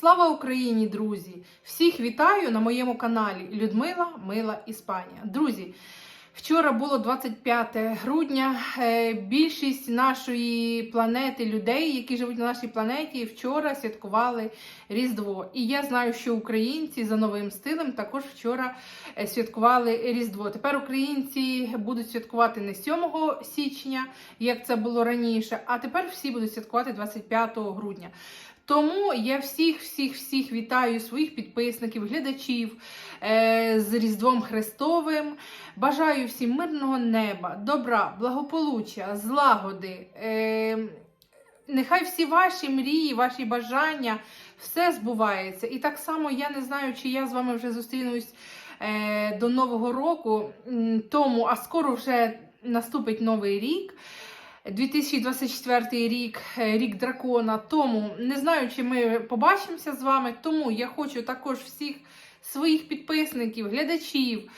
Слава Україні, друзі! Всіх вітаю на моєму каналі Людмила Мила Іспанія. Друзі, вчора було 25 грудня. Е, Більшість нашої планети, людей, які живуть на нашій планеті, вчора святкували Різдво. І я знаю, що українці за новим стилем також вчора е, святкували Різдво. Тепер українці будуть святкувати не 7 січня, як це було раніше, а тепер всі будуть святкувати 25 грудня. Тому я всіх, всіх, всіх вітаю своїх підписників, глядачів е, з Різдвом Христовим. Бажаю всім мирного неба, добра, благополуччя, злагоди. Е, нехай всі ваші мрії, ваші бажання, все збувається. І так само я не знаю, чи я з вами вже зустрінусь е, до Нового року, тому, а скоро вже наступить новий рік. 2024 рік, е, рік дракона. Тому не знаю, чи ми побачимося з вами. Тому я хочу також всіх своїх підписників, глядачів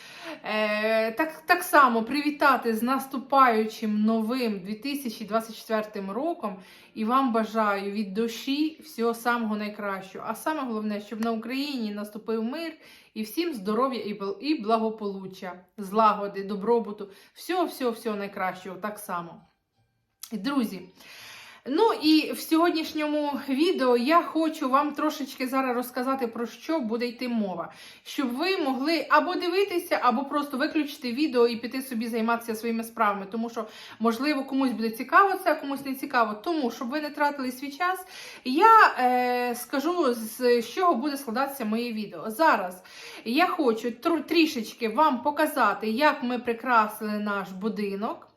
е, так, так само привітати з наступаючим новим 2024 роком. І вам бажаю від душі всього самого найкращого. А саме головне, щоб на Україні наступив мир і всім здоров'я і благополуччя, злагоди, добробуту, всього, всього, всього найкращого так само. Друзі, ну і в сьогоднішньому відео я хочу вам трошечки зараз розказати про що буде йти мова, щоб ви могли або дивитися, або просто виключити відео і піти собі займатися своїми справами, тому що, можливо, комусь буде цікаво це, а комусь не цікаво. Тому, щоб ви не тратили свій час, я е, скажу, з чого буде складатися моє відео. Зараз я хочу тр- трішечки вам показати, як ми прикрасили наш будинок.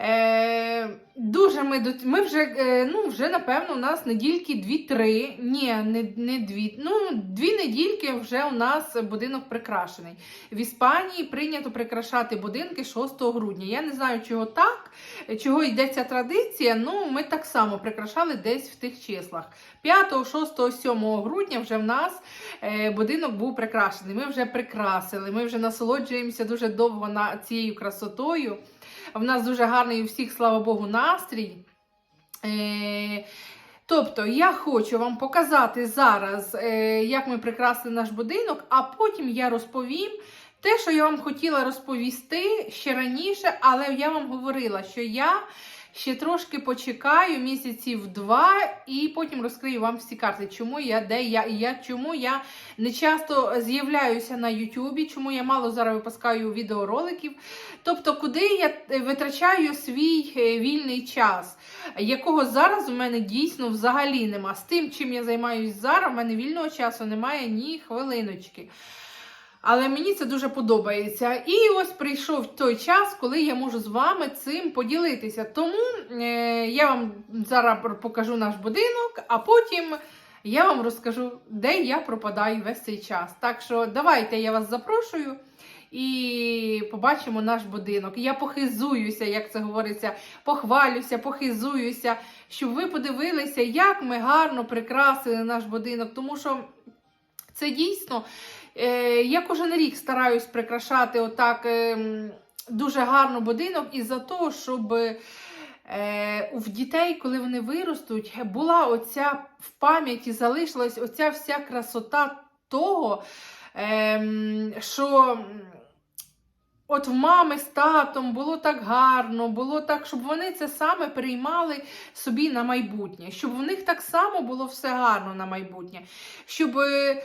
Е, дуже ми ми вже е, ну вже напевно у нас недільки дві-три. Ні, не, не дві. Ну дві недільки вже у нас будинок прикрашений. В Іспанії прийнято прикрашати будинки 6 грудня. Я не знаю, чого так, чого йде ця традиція. Ну ми так само прикрашали десь в тих числах. 5, 6, 7 грудня вже в нас е, будинок був прикрашений. Ми вже прикрасили. Ми вже насолоджуємося дуже довго на цією красотою. В нас дуже гарний у всіх, слава Богу, настрій. Е, тобто, я хочу вам показати зараз, е, як ми прикрасили наш будинок, а потім я розповім те, що я вам хотіла розповісти ще раніше, але я вам говорила, що я. Ще трошки почекаю місяців два, і потім розкрию вам всі карти, чому я, де я і я, чому я не часто з'являюся на Ютубі, чому я мало зараз випускаю відеороликів. Тобто, куди я витрачаю свій е, вільний час, якого зараз у мене дійсно взагалі нема. З тим, чим я займаюся зараз, у мене вільного часу немає ні хвилиночки. Але мені це дуже подобається. І ось прийшов той час, коли я можу з вами цим поділитися. Тому е, я вам зараз покажу наш будинок, а потім я вам розкажу, де я пропадаю весь цей час. Так що давайте я вас запрошую і побачимо наш будинок. Я похизуюся, як це говориться, похвалюся, похизуюся, щоб ви подивилися, як ми гарно прикрасили наш будинок, тому що це дійсно. Е, Я кожен рік стараюсь прикрашати отак ем, дуже гарно будинок із-за того, щоб е, в дітей, коли вони виростуть, була оця в пам'яті залишилась оця вся красота того, що. От в мами з татом було так гарно, було так, щоб вони це саме приймали собі на майбутнє, щоб в них так само було все гарно на майбутнє, щоб е, е,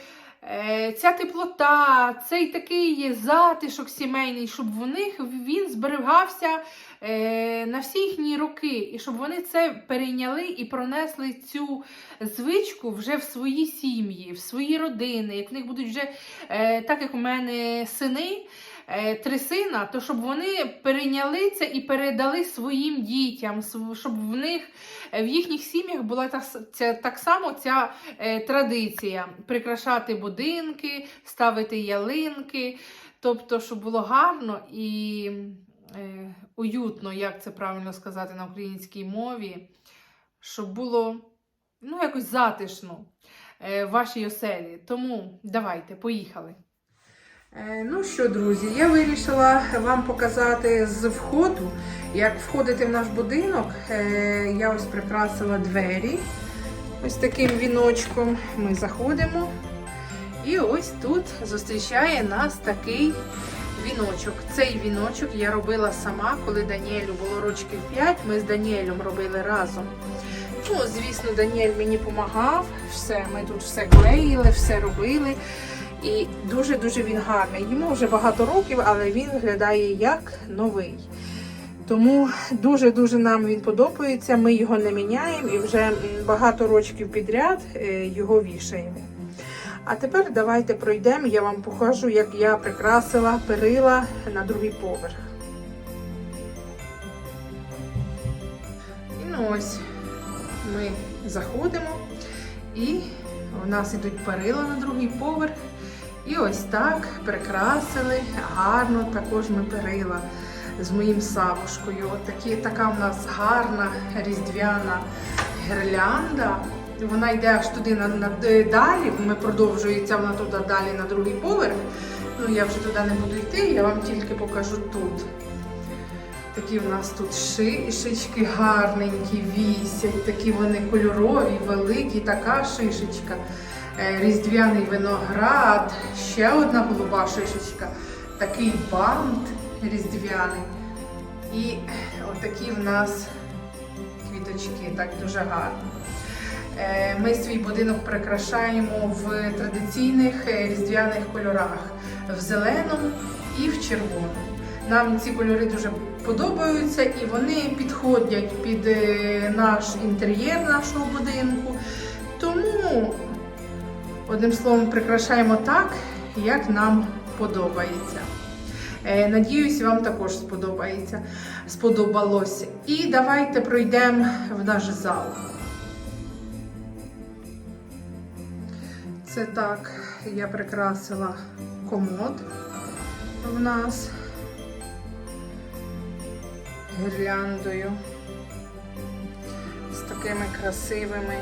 ця теплота, цей такий затишок сімейний, щоб в них він зберігався е, на всі їхні роки, і щоб вони це перейняли і пронесли цю звичку вже в свої сім'ї, в свої родини. Як в них будуть вже, е, так як у мене сини. Е, Три сина, то щоб вони перейняли це і передали своїм дітям, щоб в них е, в їхніх сім'ях була та, ця, так само ця е, традиція прикрашати будинки, ставити ялинки, тобто, щоб було гарно і е, уютно, як це правильно сказати на українській мові, щоб було ну, якось затишно вашій оселі. Тому давайте, поїхали. Е, Ну що, друзі, я вирішила вам показати з входу, як входити в наш будинок. Е, Я ось прикрасила двері. Ось таким віночком ми заходимо. І ось тут зустрічає нас такий віночок. Цей віночок я робила сама, коли Даніелю було рочків 5. Ми з Даніелем робили разом. Ну, звісно, Даніель мені допомагав. Все, ми тут все клеїли, все робили. І дуже-дуже він гарний. Йому вже багато років, але він виглядає як новий. Тому дуже-дуже нам він подобається. Ми його не міняємо і вже багато років підряд е, його вішаємо. А тепер давайте пройдемо, я вам покажу, як я прикрасила перила на другий поверх. І ну ось ми заходимо, і у нас ідуть перила на другий поверх. І ось так прикрасили гарно також ми перила з моїм савушкою. От такі, така в нас гарна різдвяна гірлянда. Вона йде аж туди на, на далі. Ми продовжується вона туди далі на другий поверх. Ну я вже туди не буду йти, я вам тільки покажу тут. Такі в нас тут шишечки гарненькі, вісять, такі вони кольорові, великі, така шишечка. Е, Різдвяний виноград, ще одна голуба шишечка, такий бант різдвяний. І отакі в нас квіточки, так дуже гарно. Е, Ми свій будинок прикрашаємо в традиційних е, різдвяних кольорах в зеленому і в червоному. Нам ці кольори дуже подобаються і вони підходять під наш інтер'єр нашого будинку. Тому, одним словом, прикрашаємо так, як нам подобається. Е, Надіюсь, вам також сподобається. Сподобалось. І давайте пройдемо в наш зал. Це так, я прикрасила комод в нас гірляндою з такими красивими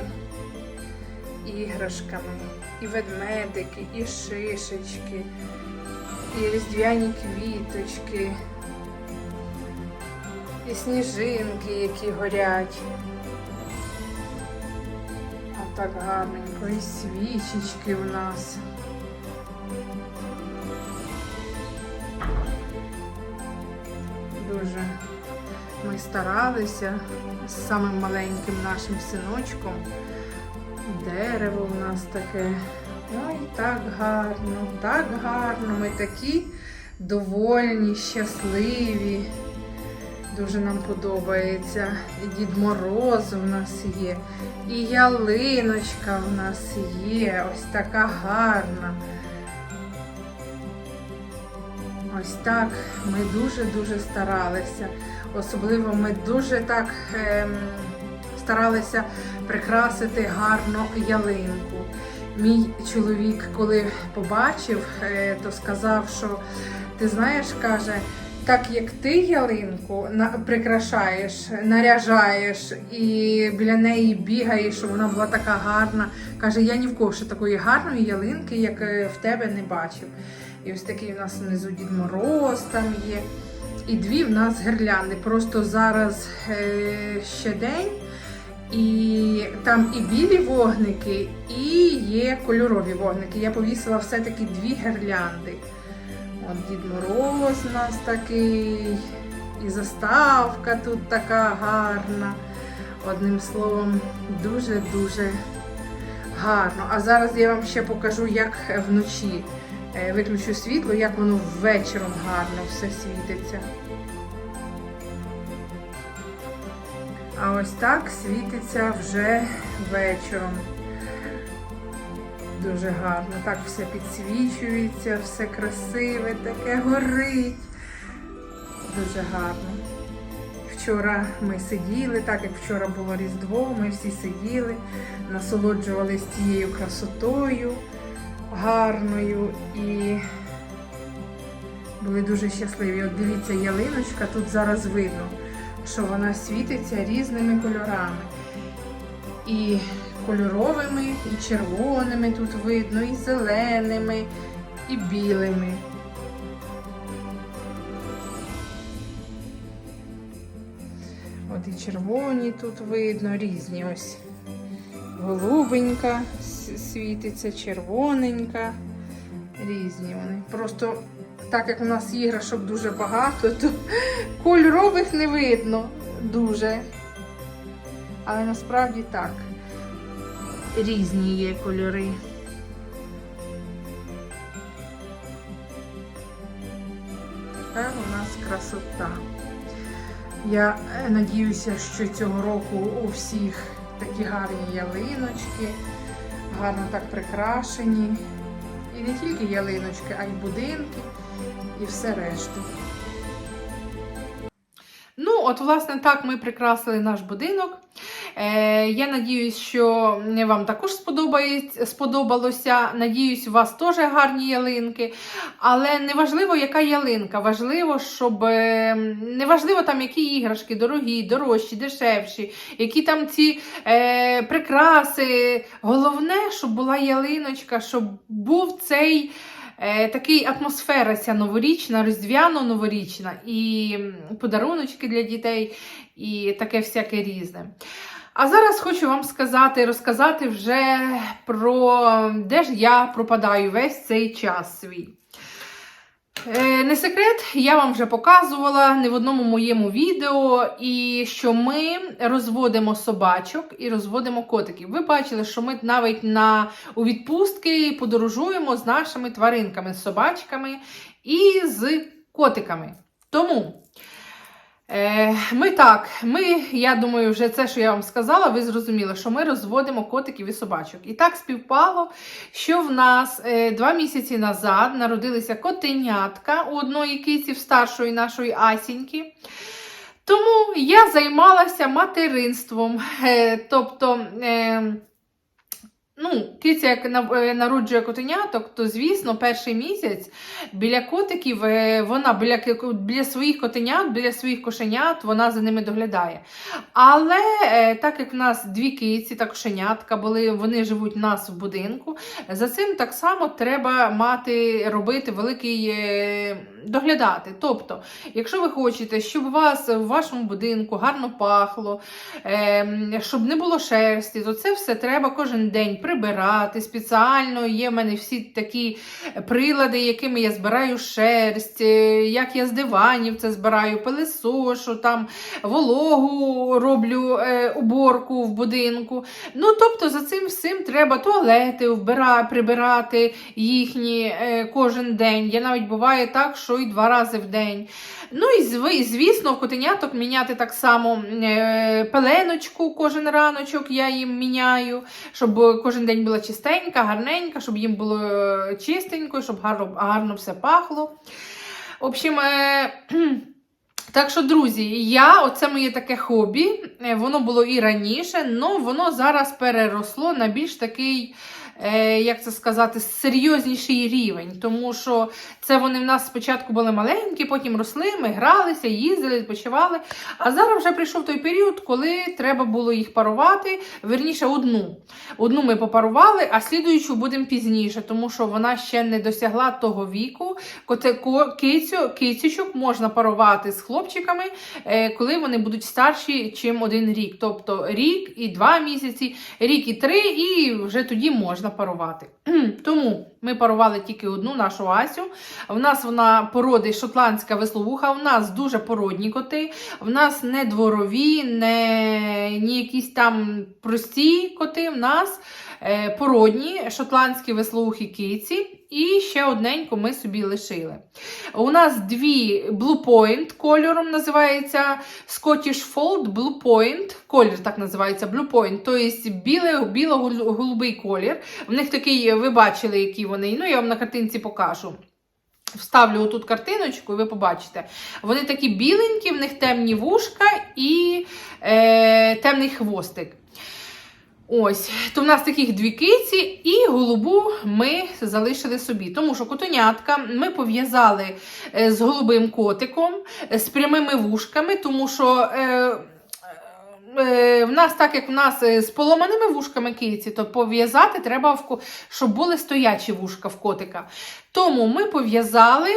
іграшками. І ведмедики, і шишечки, і різдвяні квіточки, і сніжинки, які горять. А так гарненько, і свічечки в нас. Дуже ми старалися з самим маленьким нашим синочком. Дерево в нас таке. Ой, так гарно, так гарно. Ми такі довольні, щасливі. Дуже нам подобається. І Дід Мороз у нас є, і ялиночка в нас є. Ось така гарна. Ось так ми дуже-дуже старалися. Особливо ми дуже так ем, старалися прикрасити гарно ялинку. Мій чоловік, коли побачив, е, то сказав, що ти знаєш, каже, так як ти ялинку прикрашаєш, наряжаєш і біля неї бігаєш, щоб вона була така гарна. Каже, я ні в кого ще такої гарної ялинки, як е, в тебе, не бачив. І ось такий у нас внизу Дід Мороз там є. І дві в нас гірлянди. Просто зараз е, ще день. І там і білі вогники, і є кольорові вогники. Я повісила все-таки дві гірлянди. От Дід Мороз у нас такий, і заставка тут така гарна. Одним словом, дуже-дуже гарно. А зараз я вам ще покажу, як вночі е, виключу світло, як воно ввечером гарно все світиться. А ось так світиться вже вечором. Дуже гарно. Так все підсвічується, все красиве, таке горить. Дуже гарно. Вчора ми сиділи, так як вчора було Різдво, ми всі сиділи, насолоджувалися тією красотою гарною і були дуже щасливі. От дивіться, ялиночка, тут зараз видно, що вона світиться різними кольорами. І кольоровими, і червоними тут видно, і зеленими, і білими. От і червоні тут видно, різні ось голубенька світиться, червоненька. Різні вони. Просто так як у нас іграшок дуже багато, то кольорових не видно дуже. Але насправді так. Різні є кольори. Така у нас красота. Я надіюся, що цього року у всіх такі гарні ялиночки, гарно так прикрашені. І не тільки ялиночки, а й будинки, і все решту. Ну, от, власне, так ми прикрасили наш будинок. Е, я надіюсь, що вам також сподобалося. Надіюсь, у вас теж гарні ялинки. Але не важливо, яка ялинка. Важливо, щоб е, не важливо там, які іграшки, дорогі, дорожчі, дешевші, які там ці е, прикраси. Головне, щоб була ялиночка, щоб був цей. Е, такий атмосфера ця новорічна, різдвяно-новорічна, і подаруночки для дітей, і таке всяке різне. А зараз хочу вам сказати, розказати вже про де ж я пропадаю весь цей час свій. Е, Не секрет, я вам вже показувала не в одному моєму відео, і що ми розводимо собачок і розводимо котиків. Ви бачили, що ми навіть на, у відпустки подорожуємо з нашими тваринками, з собачками і з котиками. Тому. Е, Ми так, ми, я думаю, вже це, що я вам сказала, ви зрозуміли, що ми розводимо котиків і собачок. І так співпало, що в нас е, два місяці назад народилися котенятка у одної киці старшої нашої Асіньки. Тому я займалася материнством. Е, тобто, ну, киця, як е, народжує котеняток, то, звісно, перший місяць біля котиків е, вона біля, біля своїх котенят, біля своїх кошенят, вона за ними доглядає. Але е, так як в нас дві киці та кошенятка були, вони живуть у нас в будинку, за цим так само треба мати, робити великий доглядати. Тобто, якщо ви хочете, щоб у вас в вашому будинку гарно пахло, е, щоб не було шерсті, то це все треба кожен день прибирати спеціально. Є в мене всі такі прилади, якими я збираю шерсть, е, як я з диванів це збираю, пилисошу, там вологу роблю е, уборку в будинку. Ну, тобто, за цим всім треба туалети вбира, прибирати їхні е, кожен день. Я навіть буває так, що і два рази в день. Ну і звісно, котеняток міняти так само е, пеленочку кожен раночок я їм міняю, щоб кожен день була чистенька, гарненька, щоб їм було е, чистенько, щоб гарно, гарно все пахло. В общем, е, так що, друзі, я, оце моє таке хобі, воно було і раніше, але воно зараз переросло на більш такий, як це сказати, серйозніший рівень. Тому що це вони в нас спочатку були маленькі, потім росли, ми гралися, їздили, відпочивали. А зараз вже прийшов той період, коли треба було їх парувати. Верніше, одну. Одну ми попарували, а слідуючу будемо пізніше, тому що вона ще не досягла того віку. Кицю, кицючок можна парувати з хлопчиками, е, коли вони будуть старші, чим один рік. Тобто рік і два місяці, рік і три, і вже тоді можна парувати. Тому ми парували тільки одну нашу Асю. В нас вона породи шотландська весловуха, в нас дуже породні коти, в нас не дворові, не ні якісь там прості коти. В нас породні шотландські веслоухі киці. І ще одненьку ми собі лишили. У нас дві Blue Point кольором називається Scottish Fold Blue Point. Колір так називається Blue Point, тобто біло-голубий колір. В них такий, ви бачили, які вони. Ну, я вам на картинці покажу. Вставлю отут картиночку, і ви побачите. Вони такі біленькі, в них темні вушка і е, темний хвостик. Ось, то в нас таких дві киці, і голубу ми залишили собі. Тому що котенятка ми пов'язали е, з голубим котиком, е, з прямими вушками, тому що. Е, е, в нас, так як в нас з поломаними вушками киці, то пов'язати треба, щоб були стоячі вушка в котика. Тому ми пов'язали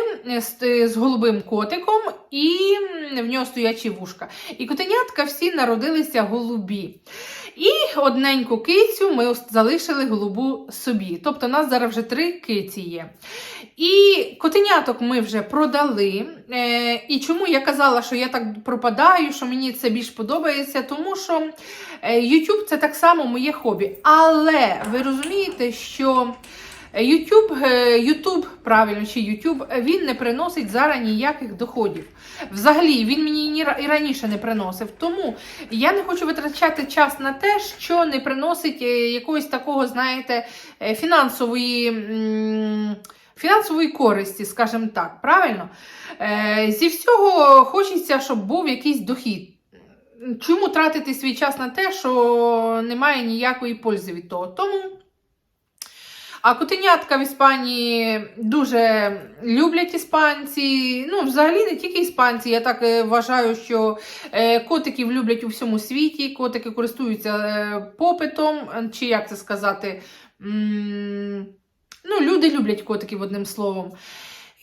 з голубим котиком і в нього стоячі вушка. І котенятка всі народилися голубі. І одненьку кицю ми залишили голубу собі. Тобто, у нас зараз вже три киці є. І котеняток ми вже продали. Е, і чому я казала, що я так пропадаю, що мені це більш подобається, тому що е, YouTube це так само моє хобі. Але ви розумієте, що YouTube, е, YouTube, правильно, чи YouTube, е, він не приносить зараз ніяких доходів. Взагалі, він мені і раніше не приносив. Тому я не хочу витрачати час на те, що не приносить е, якогось такого, знаєте, е, фінансової. Фінансової користі, скажімо так, правильно? Е, зі всього хочеться, щоб був якийсь дохід. Чому тратити свій час на те, що немає ніякої пользи від того? Тому. А котенятка в Іспанії дуже люблять іспанці. Ну, взагалі не тільки іспанці. Я так е, вважаю, що е, котиків люблять у всьому світі, котики користуються е, попитом, чи як це сказати. Ну, люди люблять котиків одним словом.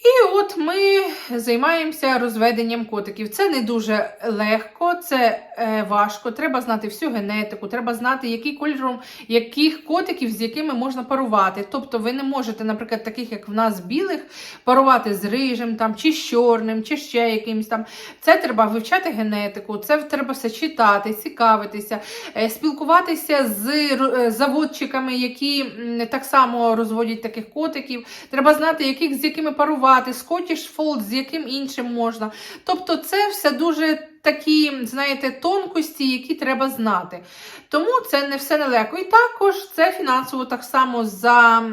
І от ми займаємося розведенням котиків. Це не дуже легко, це е, важко. Треба знати всю генетику, треба знати, який кольором яких котиків, з якими можна парувати. Тобто ви не можете, наприклад, таких, як в нас білих, парувати з рижем там, чи з чорним, чи ще якимось там. Це треба вивчати генетику, це треба все читати, цікавитися, е, спілкуватися з е, заводчиками, які так само розводять таких котиків. Треба знати, яких з якими парувати, Scottish Fold, з яким іншим можна. Тобто, це все дуже такі, знаєте, тонкості, які треба знати. Тому це не все нелегко. І також це фінансово так само за.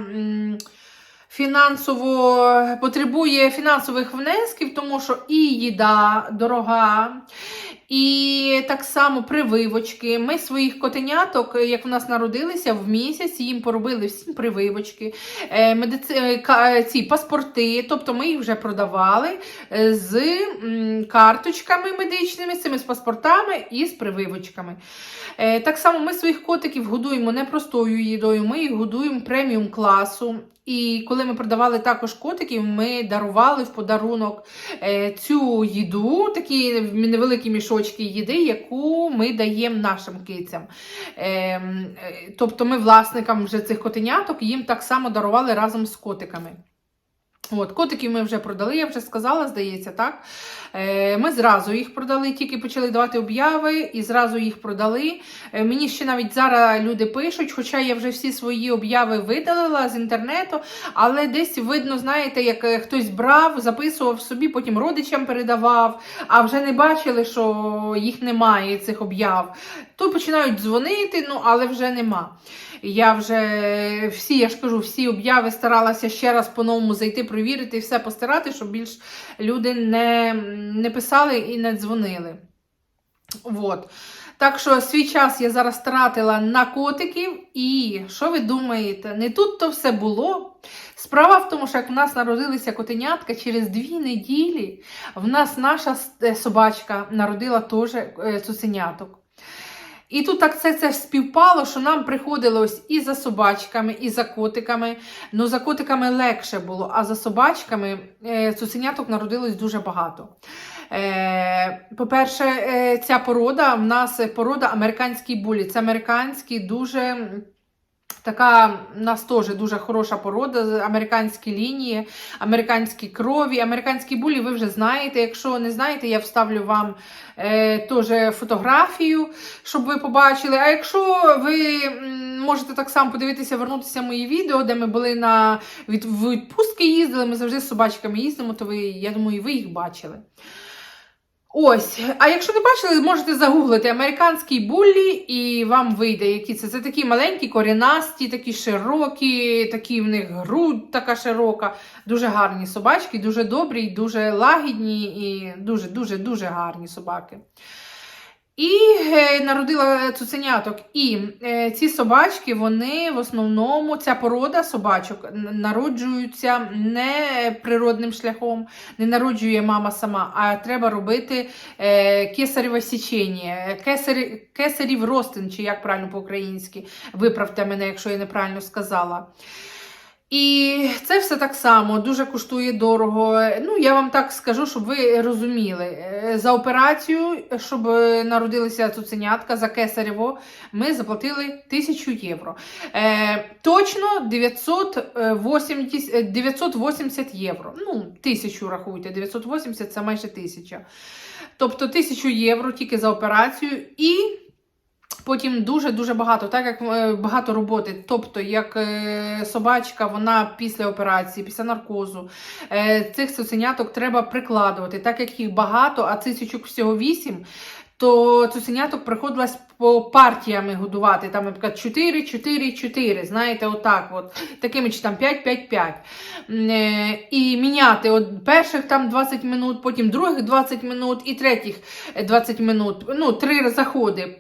Фінансово потребує фінансових внесків, тому що і їда дорога, і так само прививочки. Ми своїх котеняток, як в нас народилися, в місяць їм поробили всім прививочки, е, медици... е, ці паспорти. Тобто ми їх вже продавали е, з карточками медичними, з цими з паспортами і з прививочками. Е, Так само ми своїх котиків годуємо не простою їдою, ми їх годуємо преміум класу. І коли ми продавали також котиків, ми дарували в подарунок е, цю їду, такі невеликі мішочки їди, яку ми даємо нашим кицям. Е, е, тобто ми власникам вже цих котеняток їм так само дарували разом з котиками. От, котиків ми вже продали, я вже сказала, здається, так. Е, ми зразу їх продали, тільки почали давати обяви і зразу їх продали. Е, мені ще навіть зараз люди пишуть, хоча я вже всі свої обяви видалила з інтернету, але десь видно, знаєте, як е, хтось брав, записував собі, потім родичам передавав, а вже не бачили, що їх немає, цих обяв. То починають дзвонити, ну але вже нема. Я вже всі, я ж кажу, всі обяви старалася ще раз по-новому зайти, провірити і все постирати, щоб більш люди не, не писали і не дзвонили. Вот. Так що свій час я зараз тратила на котиків, і що ви думаєте, не тут то все було. Справа в тому, що як в нас народилися котенятка, через дві неділі в нас наша е, собачка народила теж е, цуценяток. І тут так це, це співпало, що нам приходилось і за собачками, і за котиками. Ну, за котиками легше було, а за собачками е, цуценяток народилось дуже багато. Е, по-перше, е, ця порода в нас порода американський булі. Це американський дуже. Така у нас теж дуже хороша порода, з- американські лінії, американські крові, американські булі, ви вже знаєте. Якщо не знаєте, я вставлю вам е, теж фотографію, щоб ви побачили. А якщо ви можете так само подивитися, вернутися мої відео, де ми були на від, відпустки їздили, ми завжди з собачками їздимо, то ви, я думаю, ви їх бачили. Ось, а якщо не бачили, можете загуглити американський буллі, і вам вийде, які це. Це такі маленькі, корінасті, такі широкі, такі в них грудь така широка. Дуже гарні собачки, дуже добрі, дуже лагідні і дуже-дуже-дуже гарні собаки. І е, народила цуценяток. І е, ці собачки, вони в основному, ця порода собачок народжуються не природним шляхом, не народжує мама сама, а треба робити е, кесареве січення, кесарі, кесарів ростин, чи як правильно по-українськи. Виправте мене, якщо я неправильно сказала. І це все так само дуже коштує дорого. Ну, я вам так скажу, щоб ви розуміли. Е, За операцію, щоб е, народилися цуценятка за кесарево, ми заплатили 1000 євро. Е, точно 980, е, 980 євро. Ну, тисячу рахуйте, 980 це майже тисяча. Тобто 1000 євро тільки за операцію. І Потім дуже-дуже багато, так як е, багато роботи. Тобто, як е, собачка, вона після операції, після наркозу, е, цих цуценяток треба прикладувати. Так як їх багато, а цицючок всього вісім, то цуценяток приходилось по партіями годувати. Там, наприклад, 4, 4, 4, знаєте, отак, от, такими чи там 5, 5, 5. Е, І міняти от перших там 20 минут, потім других 20 минут і третіх 20 минут. Ну, три заходи.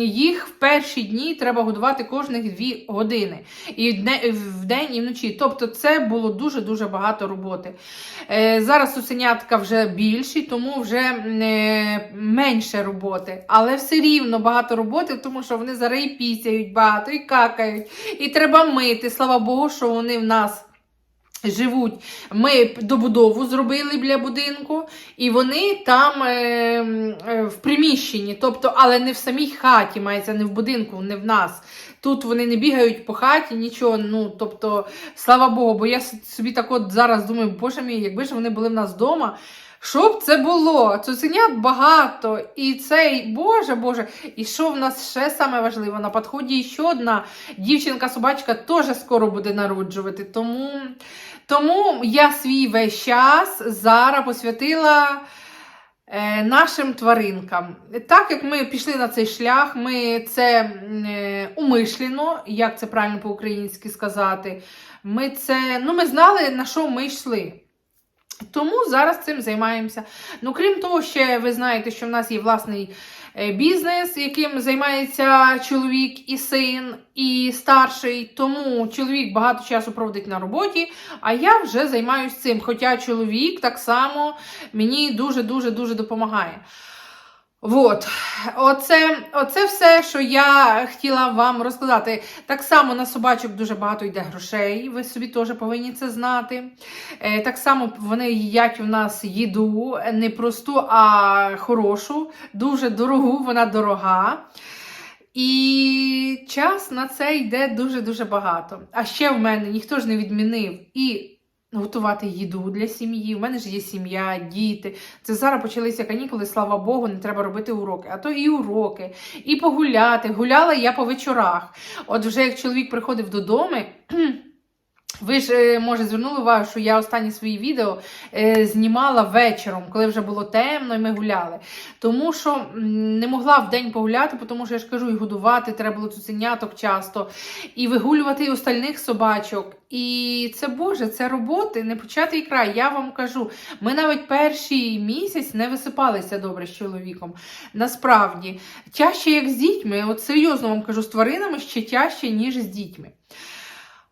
Їх в перші дні треба годувати кожних 2 години. І в день, і вночі. Тобто це було дуже-дуже багато роботи. Е, Зараз цуценятка вже більші, тому вже е, менше роботи. Але все рівно багато роботи, тому що вони зараз і пісяють багато, і какають, і треба мити. Слава Богу, що вони в нас. Живуть, ми добудову зробили біля будинку, і вони там е, е, в приміщенні, тобто, але не в самій хаті, мається не в будинку, не в нас. Тут вони не бігають по хаті, нічого. Ну, тобто, слава Богу, бо я собі так от зараз думаю, боже мій, якби ж вони були в нас вдома. Що б це було? Цуценят багато. І цей, боже, боже. І що в нас ще саме важливо? На підході ще одна дівчинка-собачка теж скоро буде народжувати. Тому, тому я свій весь час зараз посвятила е, нашим тваринкам. Так як ми пішли на цей шлях, ми це е, умишлено, як це правильно по-українськи сказати, ми це, ну, ми знали, на що ми йшли. Тому зараз цим займаємося. Ну, крім того, ще ви знаєте, що в нас є власний е, бізнес, яким займається чоловік і син, і старший. Тому чоловік багато часу проводить на роботі, а я вже займаюся цим. Хоча чоловік так само мені дуже-дуже дуже допомагає. Вот. Оце, оце все, що я хотіла вам розказати. Так само на собачок дуже багато йде грошей, ви собі теж повинні це знати. Е, так само вони їдять у нас їду, не просту, а хорошу, дуже дорогу, вона дорога. І час на це йде дуже-дуже багато. А ще в мене ніхто ж не відмінив і готувати їду для сім'ї. У мене ж є сім'я, діти. Це зараз почалися канікули, слава Богу, не треба робити уроки. А то і уроки, і погуляти. Гуляла я по вечорах. От вже як чоловік приходив додому. Ви ж, е, може, звернули увагу, що я останні свої відео е, знімала вечором, коли вже було темно, і ми гуляли. Тому що не могла в день погуляти, тому що я ж кажу, і годувати треба було цуценяток часто, і вигулювати і остальних собачок. І це Боже, це роботи, не початий край. Я вам кажу, ми навіть перший місяць не висипалися добре з чоловіком. Насправді, тяжче, як з дітьми. От серйозно вам кажу, з тваринами ще тяжче, ніж з дітьми.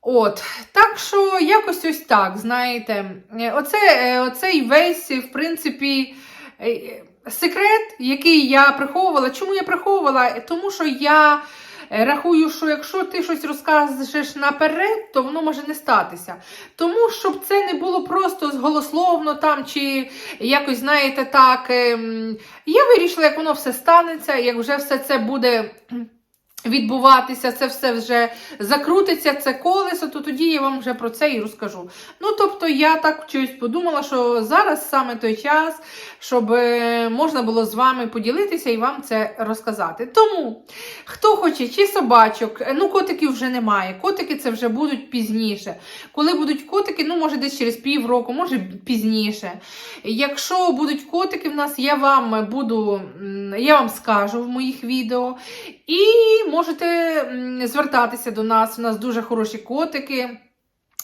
От, так що якось ось так, знаєте, Е, оце, е, оцей весь, в принципі, е, секрет, який я приховувала. Чому я приховувала? Тому що я рахую, що якщо ти щось розкажеш наперед, то воно може не статися. Тому, щоб це не було просто голословно там, чи якось, знаєте, так, ем, я вирішила, як воно все станеться, як вже все це буде відбуватися, це все вже закрутиться, це колесо, то тоді я вам вже про це і розкажу. Ну, тобто, я так щось подумала, що зараз саме той час, щоб е, можна було з вами поділитися і вам це розказати. Тому, хто хоче, чи собачок, е, ну, котиків вже немає. Котики це вже будуть пізніше. Коли будуть котики, ну, може, десь через півроку, може пізніше. Якщо будуть котики в нас, я вам буду, я вам скажу в моїх відео. І можете звертатися до нас. У нас дуже хороші котики.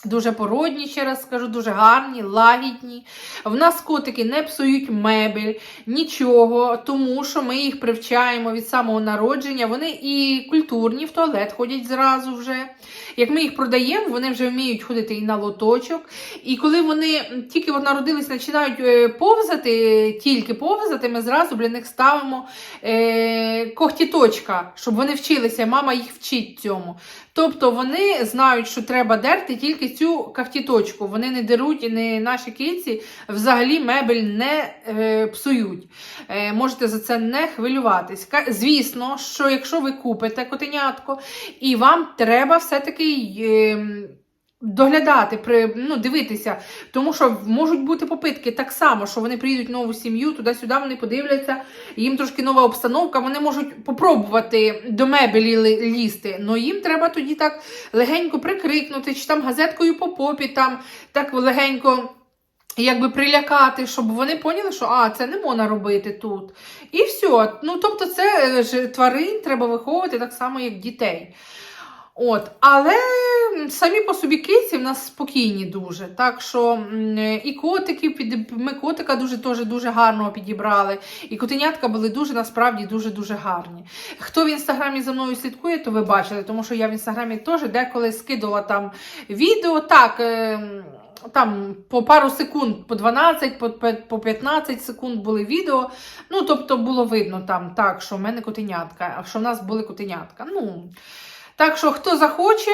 Дуже породні, ще раз скажу, дуже гарні, лагідні. В нас котики не псують мебель, нічого, тому що ми їх привчаємо від самого народження. Вони і культурні, в туалет ходять зразу вже. Як ми їх продаємо, вони вже вміють ходити і на лоточок. І коли вони тільки народились, починають е, повзати, тільки повзати, ми зразу для них ставимо е, когтіточка, щоб вони вчилися. Мама їх вчить цьому. Тобто вони знають, що треба дерти тільки цю кахтіточку. Вони не деруть і не наші кінці взагалі мебель не е, псують. Е, можете за це не хвилюватись. Звісно, що якщо ви купите котенятко, і вам треба все-таки. Е, Доглядати, при, ну, дивитися, тому що можуть бути попитки так само, що вони приїдуть в нову сім'ю, туди-сюди вони подивляться, їм трошки нова обстановка, вони можуть попробувати до мебелі лізти, але їм треба тоді так легенько прикрикнути, чи там газеткою по попі, там так легенько якби прилякати, щоб вони поняли, що а, це не можна робити тут. І все. Ну, тобто, це е, ж тварин треба виховувати так само, як дітей. От, але самі по собі киці в нас спокійні дуже. Так що і котики під ми котика дуже теж дуже гарного підібрали. І котенятка були дуже насправді дуже дуже гарні. Хто в інстаграмі за мною слідкує, то ви бачили, тому що я в інстаграмі теж деколи скидала там відео. Так. е, Там по пару секунд, по 12, по, по- по 15 секунд були відео. Ну, тобто було видно там, так, що в мене котенятка, а що в нас були котенятка. Ну, так що, хто захоче,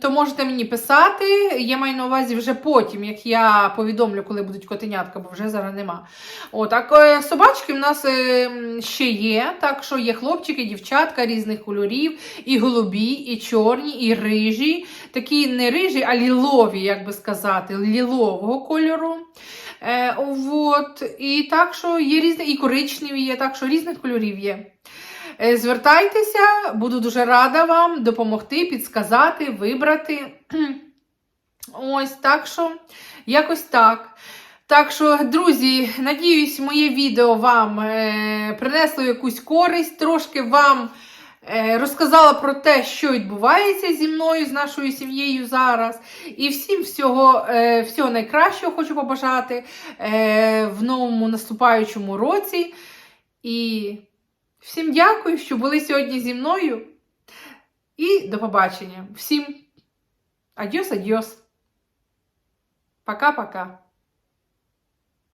то можете мені писати. Я маю на увазі вже потім, як я повідомлю, коли будуть котенятка, бо вже зараз нема. А е, собачки в нас е, ще є. Так що є хлопчики, дівчатка різних кольорів, і голубі, і чорні, і рижі. Такі не рижі, а лілові, як би сказати, лілового кольору. Е, от, і так що є різні, і коричневі є, так що різних кольорів є. Е, Звертайтеся, буду дуже рада вам допомогти, підсказати, вибрати. Ось так що, якось так. Так що, друзі, надіюсь, моє відео вам е, принесло якусь користь, трошки вам е, розказала про те, що відбувається зі мною, з нашою сім'єю зараз. І всім всього, е, всього найкращого хочу побажати е, в новому наступаючому році. І всім дякую, що були сьогодні зі мною. І до побачення. Всім адьос, адьос. Пока-пока.